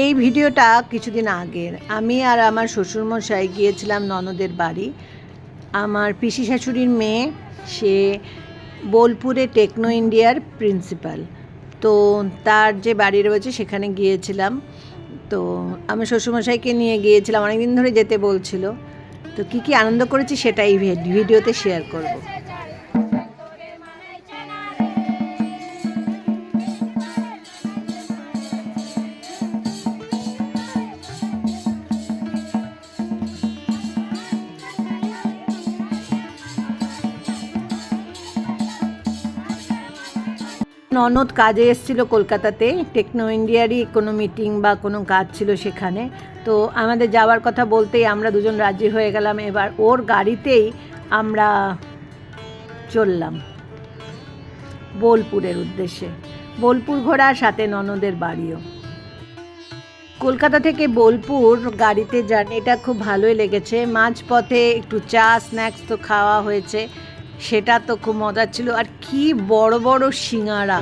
এই ভিডিওটা কিছুদিন আগের। আমি আর আমার শ্বশুরমশাই গিয়েছিলাম ননদের বাড়ি। আমার পিসি শাশুড়ির মেয়ে, সে বোলপুরে টেকনো ইন্ডিয়ার প্রিন্সিপাল। তো তার যে বাড়ি রয়েছে, সেখানে গিয়েছিলাম। তো আমার শ্বশুরমশাইকে নিয়ে গিয়েছিলাম, অনেকদিন ধরে যেতে বলছিল। তো কী কী আনন্দ করেছি, সেটাই ভিডিওতে শেয়ার করব। ননদ কাজে এসেছিল কলকাতাতে টেকনো ইন্ডিয়ারই কোনো মিটিং বা কোনো কাজ ছিল সেখানে। তো আমাদের যাওয়ার কথা বলতেই আমরা দুজন রাজি হয়ে গেলাম। এবার ওর গাড়িতেই আমরা চললাম বোলপুরের উদ্দেশ্যে। বোলপুর ঘোড়া, সাথে ননদের বাড়িও। কলকাতা থেকে বোলপুর গাড়িতে জার্নিটা খুব ভালোই লেগেছে। মাঝপথে একটু চা স্ন্যাক্স তো খাওয়া হয়েছে। সেটা তো খুব মজার ছিল। আর কি বড় বড় সিঙ্গারা।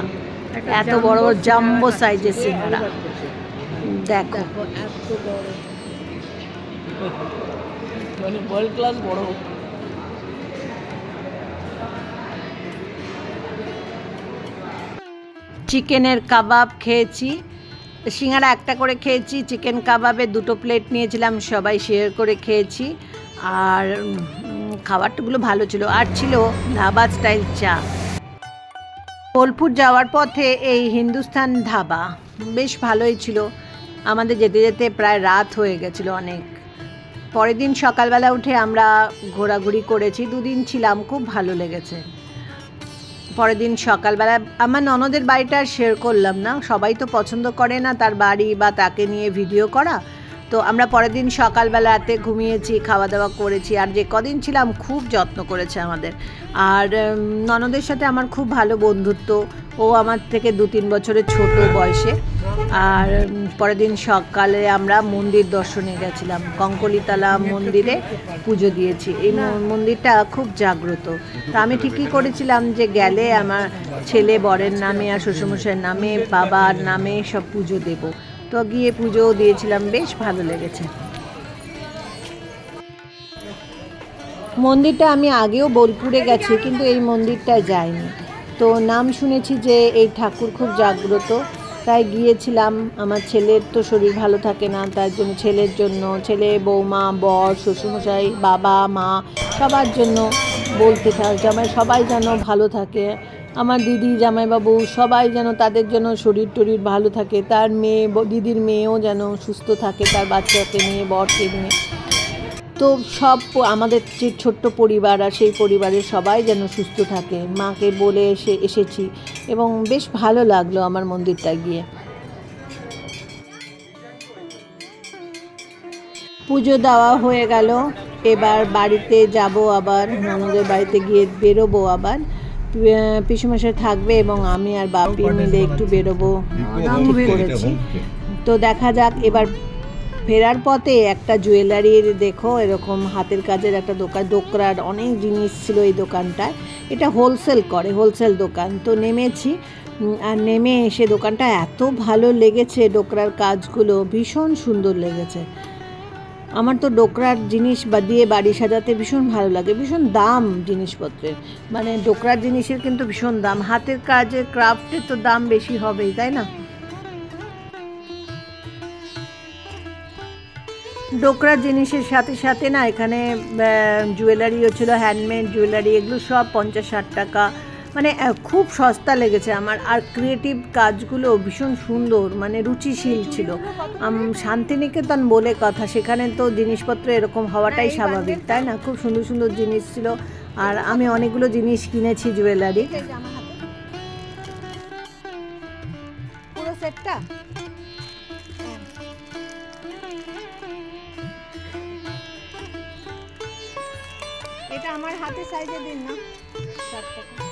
এত বড় বড় জাম্বো সাইজের সিঙ্গারা। দেখো। মানে ওয়ার্ল্ড ক্লাস বড়। চিকেনের কাবাব খেয়েছি। সিঙ্গারা একটা করে খেয়েছি। চিকেন কাবাবে দুটো প্লেট নিয়েছিলাম। সবাই শেয়ার করে খেয়েছি। আর খাবারগুলো ভালো ছিল আর ছিল ধাবা স্টাইল চা। বোলপুর যাওয়ার পথে এই হিন্দুস্তান ধাবা, বেশ ভালোই ছিল। আমাদের যেতে যেতে প্রায় রাত হয়ে গেছিল অনেক। পরের দিন সকালবেলা উঠে আমরা ঘোরাঘুরি করেছি, দুদিন ছিলাম, খুব ভালো লেগেছে। পরের দিন সকালবেলা আমার ননদের বাড়িটা আর শেয়ার করলাম না, সবাই তো পছন্দ করে না তার বাড়ি বা তাকে নিয়ে ভিডিও করা তো আমরা পরের দিন সকালবেলাতে ঘুমিয়েছি খাওয়া দাওয়া করেছি আর যে কদিন ছিলাম খুব যত্ন করেছে আমাদের। আর ননদের সাথে আমার খুব ভালো বন্ধুত্ব। ও আমার থেকে দু তিন বছরের ছোট বয়সে। আর পরের দিন সকালে আমরা মন্দির দর্শনে গেছিলাম। কঙ্কলিতলা মন্দিরে পুজো দিয়েছি। এই মন্দিরটা খুব জাগ্রত। তা আমি ঠিকই করেছিলাম যে গেলে আমার ছেলে বরের নামে আর শ্বশুরমশাইয়ের নামে, বাবার নামে সব পুজো দেব। তো গিয়ে পুজোও দিয়েছিলাম, বেশ ভালো লেগেছে। মন্দিরটা আমি আগেও বোলপুরে গেছি, কিন্তু এই মন্দিরটায় যাইনি। তো নাম শুনেছি যে এই ঠাকুর খুব জাগ্রত, তাই গিয়েছিলাম। আমার ছেলের তো শরীর ভালো থাকে না, তার জন্য ছেলের জন্য, ছেলে, বৌমা, বর, শ্বশুরমশাই, বাবা, মা, সবার জন্য বলতে থাক জামাই সবাই যেন ভালো থাকে। আমার দিদি, জামাইবাবু সবাই যেন তাদের জন্য শরীর টরীর ভালো থাকে। তার মেয়ে দিদির মেয়েও যেন সুস্থ থাকে, তার বাচ্চাকে নিয়ে, বরকে নিয়ে। তো সব আমাদের যে ছোট্ট পরিবার আর সেই পরিবারের সবাই যেন সুস্থ থাকে। মাকে বলে এসে, এসেছি এবং বেশ ভালো লাগল আমার মন্দিরটা গিয়ে। পুজো দেওয়া হয়ে গেল। এবার বাড়িতে যাব আবার, ননদের বাড়িতে গিয়ে বেরোবো আবার। পিসুমশাই থাকবে এবং আমি আর বাপি মিলে একটু বেরোবো। ঠিক করেছি তো দেখা যাক এবার ফেরার পথে একটা জুয়েলারির দেখো এরকম হাতের কাজের একটা দোকান ডোকরার অনেক জিনিস ছিল এই দোকানটায়। এটা হোলসেল করে হোলসেল দোকান। তো নেমেছি আর নেমে এসে দোকানটা এত ভালো লেগেছে ডোকরার কাজগুলো ভীষণ সুন্দর লেগেছে। আমার তো ডোকরার জিনিস বা দিয়ে বাড়ি সাজাতে ভীষণ ভালো লাগে, ভীষণ দাম জিনিসপত্রের। মানে ডোকরার জিনিসের কিন্তু ভীষণ দাম, হাতের কাজের ক্রাফটের তো দাম বেশি হবেই, তাই না? ডোকরার জিনিসের সাথে সাথে না এখানে জুয়েলারিও ছিল হ্যান্ডমেড জুয়েলারি এগুলো সব পঞ্চাশ ষাট টাকা। মানে খুব সস্তা লেগেছে আমার। আর ক্রিয়েটিভ কাজগুলো ভীষণ সুন্দর মানে রুচিশীল ছিল। শান্তিনিকেতন বলে কথা সেখানে তো জিনিসপত্র এরকম হওয়াটাই স্বাভাবিক তাই না? খুব সুন্দর সুন্দর জিনিস ছিল। আর আমি অনেকগুলো জিনিস কিনেছি জুয়েলারি পুরো সেটটা এটা আমার হাতে সাইজে দিন না। ষাট টাকা।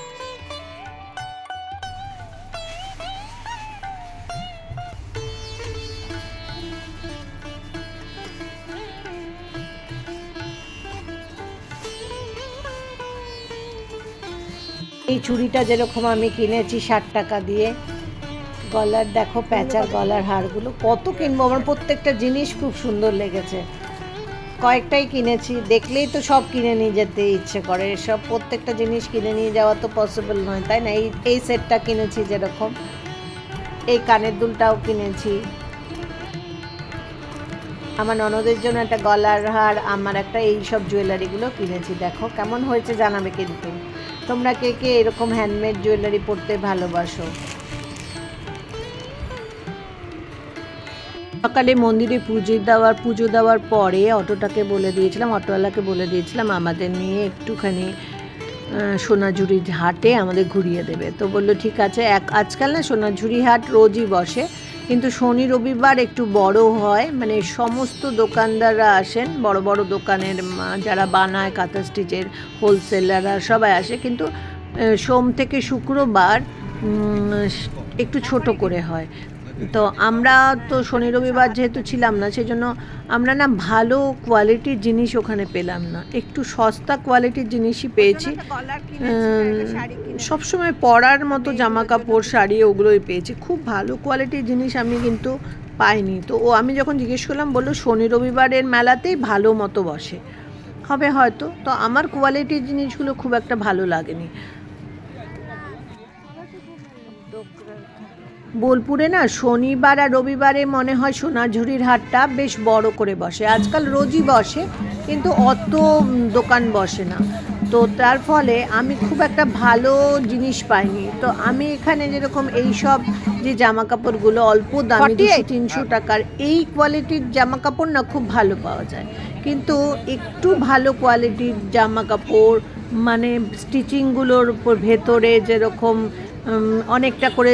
এই চুড়িটা যেরকম আমি কিনেছি ষাট টাকা দিয়ে, গলার দেখো প্যাঁচার গলার হারগুলো কত কিনবো, আমার প্রত্যেকটা জিনিস খুব সুন্দর লেগেছে। কয়েকটাই কিনেছি, দেখলেই তো সব কিনে নিয়ে যেতে ইচ্ছে করে, সব প্রত্যেকটা জিনিস কিনে নিয়ে যাওয়া তো পসিবল নয়, তাই না? এই এই সেটটা কিনেছি যেরকম, এই কানের দুলটাও কিনেছি। আমার ননদের জন্য একটা গলার হার, আমার একটা এই সব জুয়েলারিগুলো কিনেছি, দেখো কেমন হয়েছে জানাবে কিন্তু। তোমরা কে কে এরকম হ্যান্ডমেড জুয়েলারি পরতে ভালোবাসো? সকালে মন্দিরে পুজো দেওয়ার পুজো দেওয়ার পরে অটোটাকে বলে দিয়েছিলাম, অটোওয়ালাকে বলে দিয়েছিলাম, আমাদের নিয়ে একটুখানি সোনাঝুরি হাটে আমাদের ঘুরিয়ে দেবে। তো বলল, ঠিক আছে, এক, আজকাল না সোনাঝুরি হাট রোজই বসে। কিন্তু শনি রবিবার একটু বড় হয়। মানে সমস্ত দোকানদাররা আসেন। বড় বড় দোকানের যারা বানায় কাঁথা স্টিচের হোলসেলাররা সবাই আসে। কিন্তু সোম থেকে শুক্রবার একটু ছোট করে হয়। তো আমরা তো শনি রবিবার যেহেতু ছিলাম না সেজন্য আমরা না ভালো কোয়ালিটির জিনিস ওখানে পেলাম না। একটু সস্তা কোয়ালিটির জিনিসই পেয়েছি। সবসময় পরার মতো জামা কাপড় শাড়ি ওগুলোই পেয়েছি। খুব ভালো কোয়ালিটির জিনিস আমি কিন্তু পাইনি। তো ও আমি যখন জিজ্ঞেস করলাম বলল শনি রবিবারের মেলাতেই ভালো মতো বসে। হবে হয়তো। তো আমার কোয়ালিটির জিনিসগুলো খুব একটা ভালো লাগেনি। বোলপুরে না শনিবার আর রবিবারে মনে হয় সোনাঝুরির হাটটা বেশ বড় করে বসে। আজকাল রোজই বসে কিন্তু অত দোকান বসে না। তো তার ফলে আমি খুব একটা ভালো জিনিস পাইনি। তো আমি এখানে যেরকম এই সব যে জামা কাপড়গুলো অল্প দামি তিনশো টাকার এই কোয়ালিটির জামা কাপড় না খুব ভালো পাওয়া যায়। কিন্তু একটু ভালো কোয়ালিটির জামা কাপড় মানে স্টিচিংগুলোর উপর ভেতরে যেরকম অনেকটা করে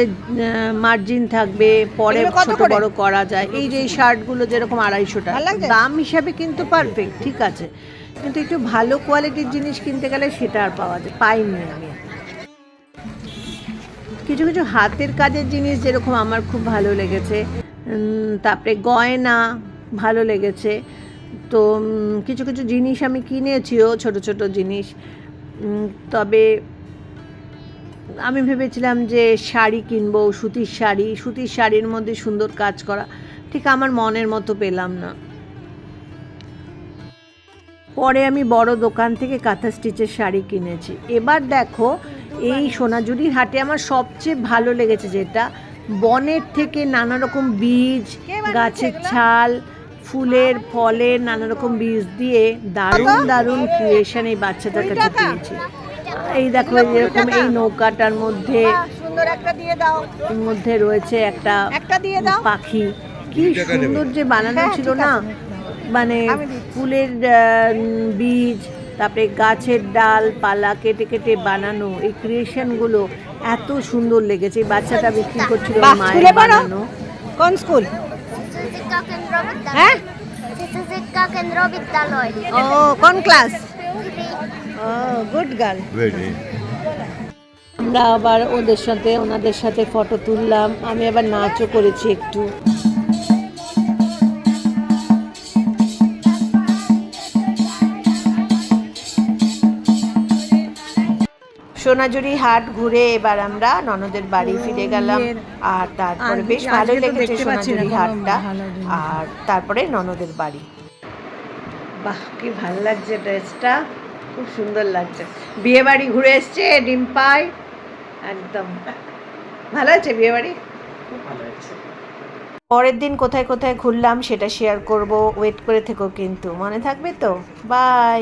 মার্জিন থাকবে পরে ছোট বড় করা যায়। এই যে শার্টগুলো যেরকম আড়াইশো টাকা। দাম হিসাবে কিন্তু পারফেক্ট ঠিক আছে। কিন্তু একটু ভালো কোয়ালিটির জিনিস কিনতে গেলে সেটা আর পাওয়া যায় পাইনি আমি। কিছু কিছু হাতের কাজের জিনিস যেরকম আমার খুব ভালো লেগেছে তারপরে গয়না ভালো লেগেছে। তো কিছু কিছু জিনিস আমি কিনেছিও ছোট ছোট জিনিস। তবে আমি ভেবেছিলাম যে শাড়ি কিনবো সুতির শাড়ি। সুতির শাড়ির মধ্যে সুন্দর কাজ করা ঠিক আমার মনের মতো পেলাম না। পরে আমি বড় দোকান থেকে কাঁথা স্টিচের শাড়ি কিনেছি। এবার দেখো এই সোনাঝুরির হাটে আমার সবচেয়ে ভালো লেগেছে যেটা বনের থেকে নানা রকম বীজ গাছের ছাল ফুলের ফলের নানা রকম বীজ দিয়ে দারুণ দারুণ ক্রিয়েশন এই বাচ্চাদের কাছে পেয়েছি। এই দেখো এরকম এই নৌকাটার মধ্যে সুন্দর একটা দিয়ে দাও। এর মধ্যে রয়েছে একটা একটা দিয়ে দাও। পাখি। কি সুন্দর যে বানানো হ্যাঁ, ছিল না? মানে ফুলের আহ, বীজ তারপরে গাছের ডাল পালা কেটে কেটে বানানো এই ক্রিয়েশনগুলো এত সুন্দর লেগেছে। বাচ্চাটা বিক্রি করছিল মায়ের বানানো। কোন স্কুল. হ্যাঁ? ও কোন ক্লাস? Good girl Very. আমরা আবার ওদের সাথে ওনাদের সাথে ফটো তুললাম। আমি আবার নাচও করেছি একটু। সোনাঝুরি হাট ঘুরে এবার আমরা ননদের বাড়ি ফিরে গেলাম। আর তারপরে বেশ ভালো লেগেছে সোনাঝুরি হাটটা। আর তারপরে ননদের বাড়ি। বাহ কি ভালো লাগছে ড্রেসটা খুব সুন্দর লাগছে। বিয়ে বাড়ি ঘুরে এসছে ডিম্পাই একদম। ভালো আছে বিয়ে বাড়ি পরের দিন কোথায় কোথায় ঘুরলাম সেটা শেয়ার করব। ওয়েট করে থেকো কিন্তু। মনে থাকবে তো? বাই